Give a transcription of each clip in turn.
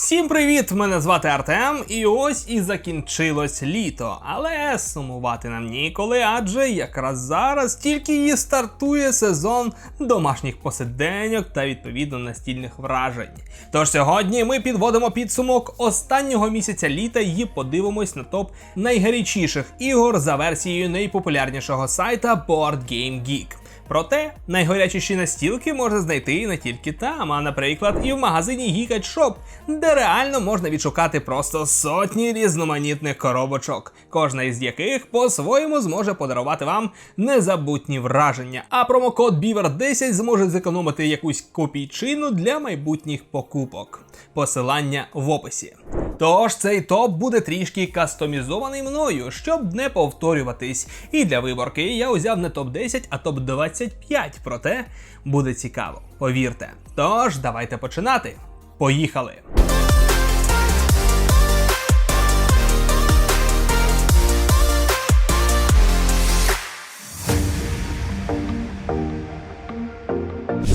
Всім привіт! Мене звати Артем, і ось і закінчилось літо. Але сумувати нам ніколи, адже якраз зараз тільки і стартує сезон домашніх посиденьок та відповідно настільних вражень. Тож сьогодні ми підводимо підсумок останнього місяця літа і подивимось на топ найгарячіших ігор за версією найпопулярнішого сайта BoardGameGeek. Проте найгарячіші настілки можна знайти не тільки там, а наприклад, і в магазині Geeked Shop, де реально можна відшукати просто сотні різноманітних коробочок, кожна із яких по-своєму зможе подарувати вам незабутні враження. А промокод BEAVER10 зможе зекономити якусь копійчину для майбутніх покупок. Посилання в описі. Тож цей топ буде трішки кастомізований мною, щоб не повторюватись. І для виборки я узяв не топ 10, а топ 25. Проте буде цікаво, повірте. Тож давайте починати. Поїхали!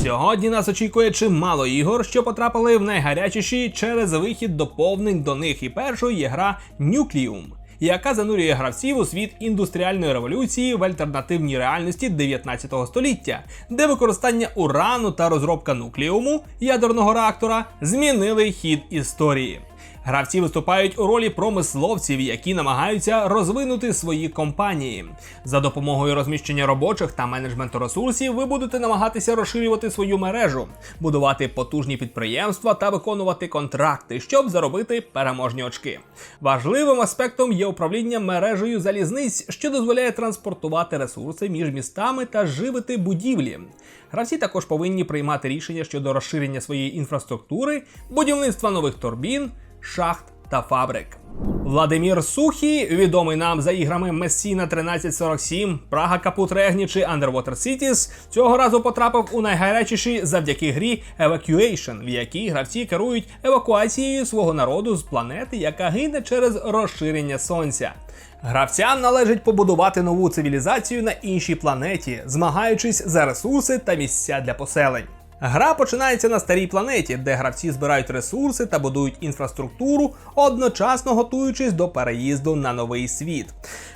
Сьогодні нас очікує чимало ігор, що потрапили в найгарячіші через вихід доповнень до них. І першою є гра Nucleum, яка занурює гравців у світ індустріальної революції в альтернативній реальності 19 століття, де використання урану та розробка нуклеуму ядерного реактора змінили хід історії. Гравці виступають у ролі промисловців, які намагаються розвинути свої компанії. За допомогою розміщення робочих та менеджменту ресурсів ви будете намагатися розширювати свою мережу, будувати потужні підприємства та виконувати контракти, щоб заробити переможні очки. Важливим аспектом є управління мережею залізниць, що дозволяє транспортувати ресурси між містами та живити будівлі. Гравці також повинні приймати рішення щодо розширення своєї інфраструктури, будівництва нових турбін шахт та фабрик. Владимир Сухій, відомий нам за іграми Месіна 1347, Прага Капут Регні чи Underwater Cities, цього разу потрапив у найгарячіші завдяки грі Evacuation, в якій гравці керують евакуацією свого народу з планети, яка гине через розширення сонця. Гравцям належить побудувати нову цивілізацію на іншій планеті, змагаючись за ресурси та місця для поселень. Гра починається на старій планеті, де гравці збирають ресурси та будують інфраструктуру, одночасно готуючись до переїзду на новий світ.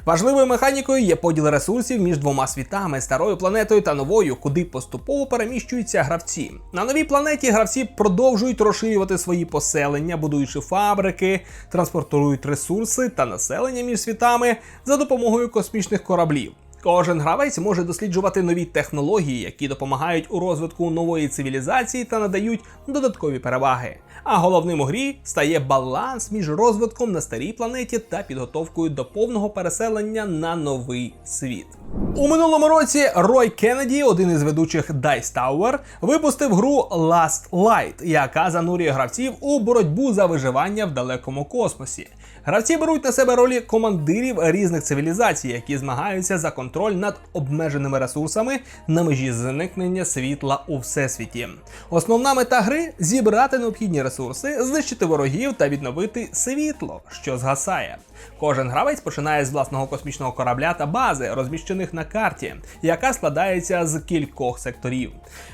Важливою механікою є поділ ресурсів між двома світами старою планетою та новою, куди поступово переміщуються гравці. На новій планеті гравці продовжують розширювати свої поселення, будуючи фабрики, транспортують ресурси та населення між світами за допомогою космічних кораблів. Кожен гравець може досліджувати нові технології, які допомагають у розвитку нової цивілізації та надають додаткові переваги. А головним у грі стає баланс між розвитком на старій планеті та підготовкою до повного переселення на новий світ. У минулому році Рой Кеннеді, один із ведучих Dice Tower, випустив гру Last Light, яка занурює гравців у боротьбу за виживання в далекому космосі. Гравці беруть на себе ролі командирів різних цивілізацій, які змагаються за контроль над обмеженими ресурсами на межі зникнення світла у всесвіті. Основна мета гри зібрати необхідні ресурси, знищити ворогів та відновити світло, що згасає. Кожен гравець починає з власного космічного корабля та бази, розміщених на карті, яка складається з кількох секторів.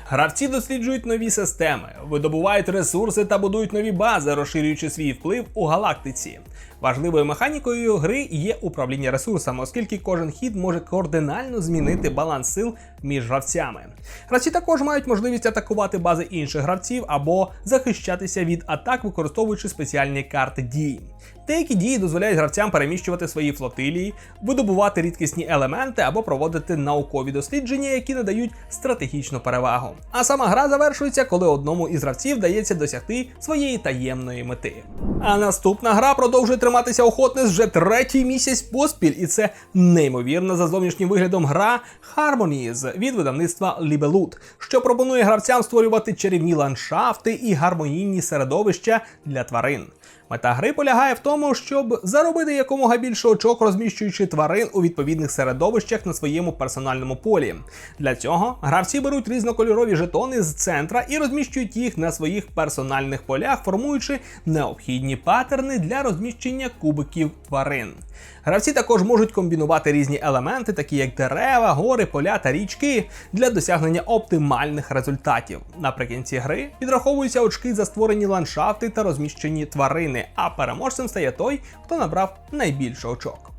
Гравці досліджують нові системи, видобувають ресурси та будують нові бази, розширюючи свій вплив у галактиці. Важливою механікою гри є управління ресурсами, оскільки кожен хід може кардинально змінити баланс сил між гравцями. Гравці також мають можливість атакувати бази інших гравців або захищатися від атак, використовуючи спеціальні карти дій. Деякі дії дозволяють гравцям переміщувати свої флотилії, видобувати рідкісні елементи або проводити наукові дослідження, які надають стратегічну перевагу. А сама гра завершується, коли одному із гравців вдається досягти своєї таємної мети. А наступна гра продовжує триматися охотниць вже третій місяць поспіль, і це неймовірна за зовнішнім виглядом гра Harmonies від видавництва Libelud, що пропонує гравцям створювати чарівні ландшафти і гармонійні середовища для тварин. Мета гри полягає в тому, щоб заробити якомога більше очок, розміщуючи тварин у відповідних середовищах на своєму персональному полі. Для цього гравці беруть різнокольорові жетони з центра і розміщують їх на своїх персональних полях, формуючи необхідні паттерни для розміщення кубиків тварин. Гравці також можуть комбінувати різні елементи, такі як дерева, гори, поля та річки, для досягнення оптимальних результатів. Наприкінці гри підраховуються очки за створені ландшафти та розміщені тварини. А переможцем стає той, хто набрав найбільше очок.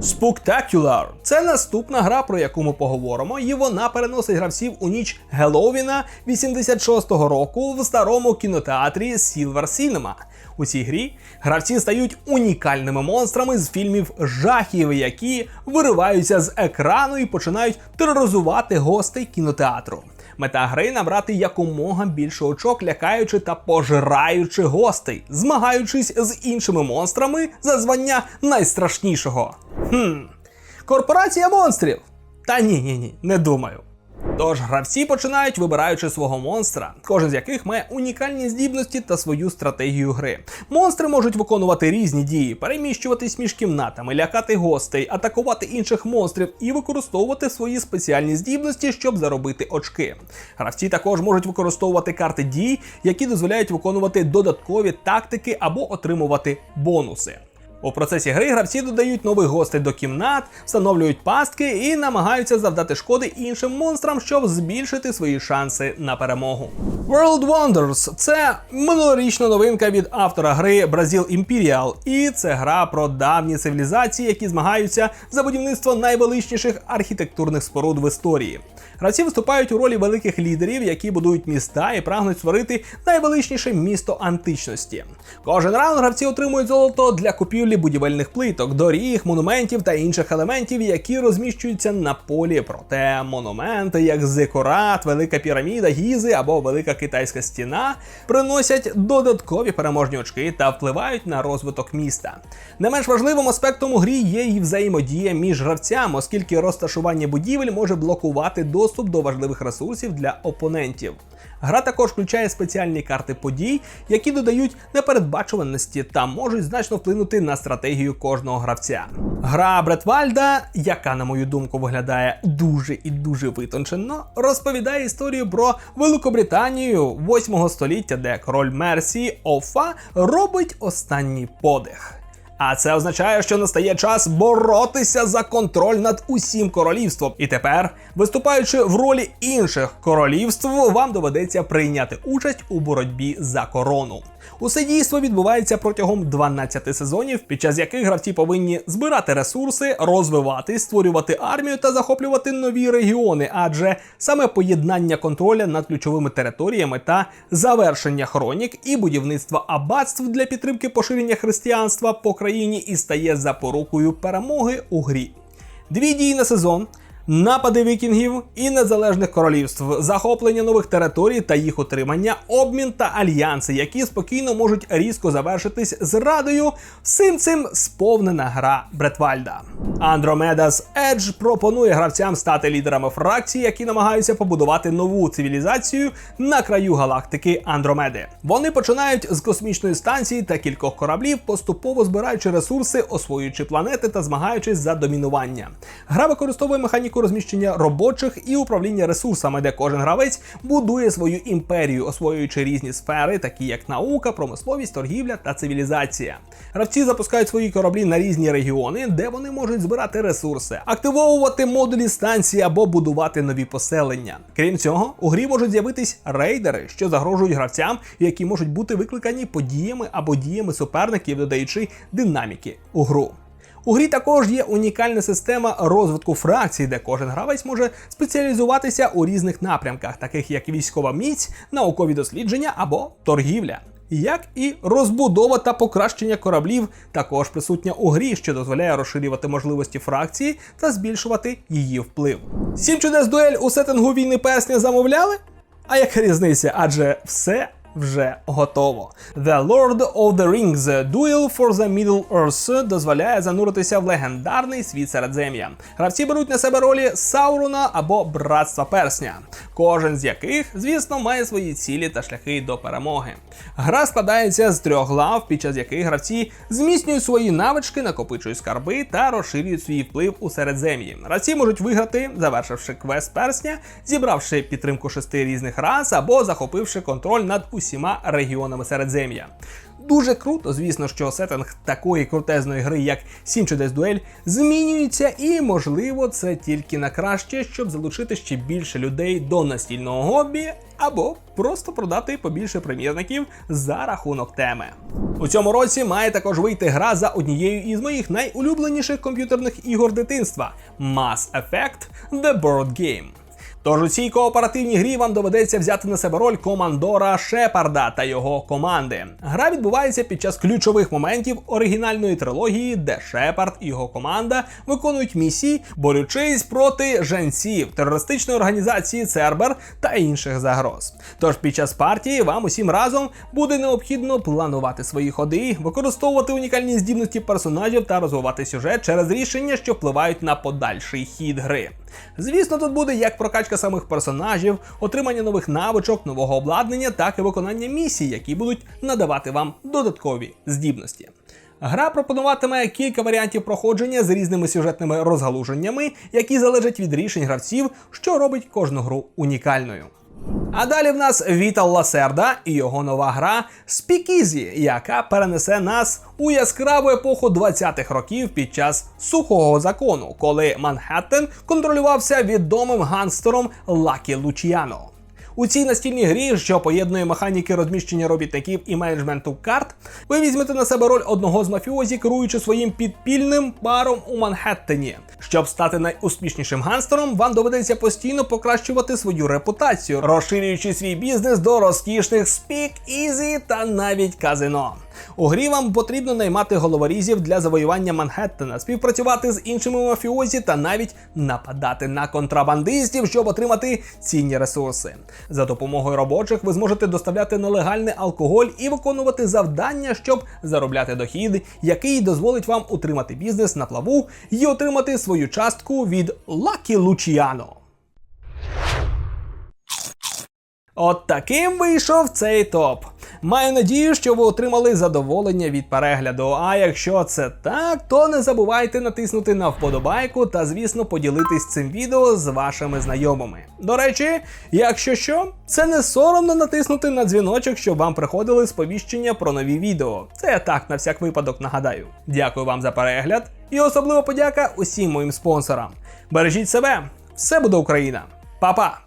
Spectacular – це наступна гра, про яку ми поговоримо, і вона переносить гравців у ніч Геловіна 86-го року в старому кінотеатрі Silver Cinema. У цій грі гравці стають унікальними монстрами з фільмів жахів, які вириваються з екрану і починають тероризувати гостей кінотеатру. Мета гри набрати якомога більше очок, лякаючи та пожираючи гостей, змагаючись з іншими монстрами за звання найстрашнішого. Хм, корпорація монстрів. Та ні, ні, ні, не думаю. Тож гравці починають вибираючи свого монстра, кожен з яких має унікальні здібності та свою стратегію гри. Монстри можуть виконувати різні дії, переміщуватись між кімнатами, лякати гостей, атакувати інших монстрів і використовувати свої спеціальні здібності, щоб заробити очки. Гравці також можуть використовувати карти дій, які дозволяють виконувати додаткові тактики або отримувати бонуси. У процесі гри гравці додають нових гостей до кімнат, встановлюють пастки і намагаються завдати шкоди іншим монстрам, щоб збільшити свої шанси на перемогу. World Wonders – це минулорічна новинка від автора гри Brazil Imperial, і це гра про давні цивілізації, які змагаються за будівництво найвеличніших архітектурних споруд в історії. Гравці виступають у ролі великих лідерів, які будують міста і прагнуть створити найвеличніше місто античності. Кожен раунд гравці отримують золото для купівлі будівельних плиток, доріг, монументів та інших елементів, які розміщуються на полі. Проте монументи, як Зикурат, Велика піраміда, Гізи або Велика Китайська стіна, приносять додаткові переможні очки та впливають на розвиток міста. Не менш важливим аспектом у грі є і взаємодія між гравцями, оскільки розташування будівель може блокувати доступ до важливих ресурсів для опонентів. Гра також включає спеціальні карти подій, які додають непередбачуваності та можуть значно вплинути на стратегію кожного гравця. Гра Бретвальда, яка, на мою думку, виглядає дуже і дуже витончено, розповідає історію про Великобританію 8 століття, де король Мерсії Офа робить останній подих. А це означає, що настає час боротися за контроль над усім королівством. І тепер, виступаючи в ролі інших королівств, вам доведеться прийняти участь у боротьбі за корону. Усе дійство відбувається протягом 12 сезонів, під час яких гравці повинні збирати ресурси, розвиватись, створювати армію та захоплювати нові регіони, адже саме поєднання контроля над ключовими територіями та завершення хронік і будівництва аббатств для підтримки поширення християнства по країні і стає запорукою перемоги у грі. Дві дії на сезон. Напади вікінгів і незалежних королівств, захоплення нових територій та їх отримання, обмін та альянси, які спокійно можуть різко завершитись зрадою. Всім цим сповнена гра Бретвальда. Andromeda's Edge пропонує гравцям стати лідерами фракцій, які намагаються побудувати нову цивілізацію на краю галактики Андромеди. Вони починають з космічної станції та кількох кораблів, поступово збираючи ресурси, освоюючи планети та змагаючись за домінування. Гра використовує механіку розміщення робочих і управління ресурсами, де кожен гравець будує свою імперію, освоюючи різні сфери, такі як наука, промисловість, торгівля та цивілізація. Гравці запускають свої кораблі на різні регіони, де вони можуть збирати ресурси, активовувати модулі станції або будувати нові поселення. Крім цього, у грі можуть з'явитись рейдери, що загрожують гравцям, які можуть бути викликані подіями або діями суперників, додаючи динаміки у гру. У грі також є унікальна система розвитку фракцій, де кожен гравець може спеціалізуватися у різних напрямках, таких як військова міць, наукові дослідження або торгівля. Як і розбудова та покращення кораблів також присутня у грі, що дозволяє розширювати можливості фракції та збільшувати її вплив. Сім чудес дуель у сеттингу війни персня замовляли? А яка різниця? Адже все вже готово. The Lord of the Rings Duel for the Middle Earth дозволяє зануритися в легендарний світ Середзем'я. Гравці беруть на себе ролі Саурона або Братства Персня, кожен з яких, звісно, має свої цілі та шляхи до перемоги. Гра складається з трьох глав, під час яких гравці зміцнюють свої навички, накопичують скарби та розширюють свій вплив у середзем'ї. Гравці можуть виграти, завершивши квест персня, зібравши підтримку шести різних рас або захопивши контроль над усіма регіонами Середзем'я. Дуже круто, звісно, що сеттинг такої крутезної гри, як Сінчедес Дуель, змінюється, і можливо це тільки на краще, щоб залучити ще більше людей до настільного хобі, або просто продати побільше примірників за рахунок теми. У цьому році має також вийти гра за однією із моїх найулюбленіших комп'ютерних ігор дитинства Mass Effect The Board Game. Тож у цій кооперативній грі вам доведеться взяти на себе роль командора Шепарда та його команди. Гра відбувається під час ключових моментів оригінальної трилогії, де Шепард і його команда виконують місії, борючись проти женців, терористичної організації Цербер та інших загроз. Тож під час партії вам усім разом буде необхідно планувати свої ходи, використовувати унікальні здібності персонажів та розвивати сюжет через рішення, що впливають на подальший хід гри. Звісно, тут буде як прокачка самих персонажів, отримання нових навичок, нового обладнання, так і виконання місій, які будуть надавати вам додаткові здібності. Гра пропонуватиме кілька варіантів проходження з різними сюжетними розгалуженнями, які залежать від рішень гравців, що робить кожну гру унікальною. А далі в нас Вітал Ласерда і його нова гра Спікізі, яка перенесе нас у яскраву епоху 20-х років під час сухого закону, коли Манхеттен контролювався відомим гангстером Лакі Лучіано. У цій настільній грі, що поєднує механіки розміщення робітників і менеджменту карт, ви візьмете на себе роль одного з мафіозі, керуючи своїм підпільним баром у Манхеттені. Щоб стати найуспішнішим ганстером, вам доведеться постійно покращувати свою репутацію, розширюючи свій бізнес до розкішних спік, ізі та навіть казино. У грі вам потрібно наймати головорізів для завоювання Манхеттена, співпрацювати з іншими мафіозі та навіть нападати на контрабандистів, щоб отримати цінні ресурси. За допомогою робочих ви зможете доставляти нелегальний алкоголь і виконувати завдання, щоб заробляти дохід, який дозволить вам утримати бізнес на плаву і отримати свою частку від Лакі Лучіано. От таким вийшов цей топ. Маю надію, що ви отримали задоволення від перегляду. А якщо це так, то не забувайте натиснути на вподобайку та, звісно, поділитись цим відео з вашими знайомими. До речі, якщо що, це не соромно натиснути на дзвіночок, щоб вам приходили сповіщення про нові відео. Це я так на всяк випадок нагадаю. Дякую вам за перегляд і особливо подяка усім моїм спонсорам. Бережіть себе, все буде Україна. Па-па!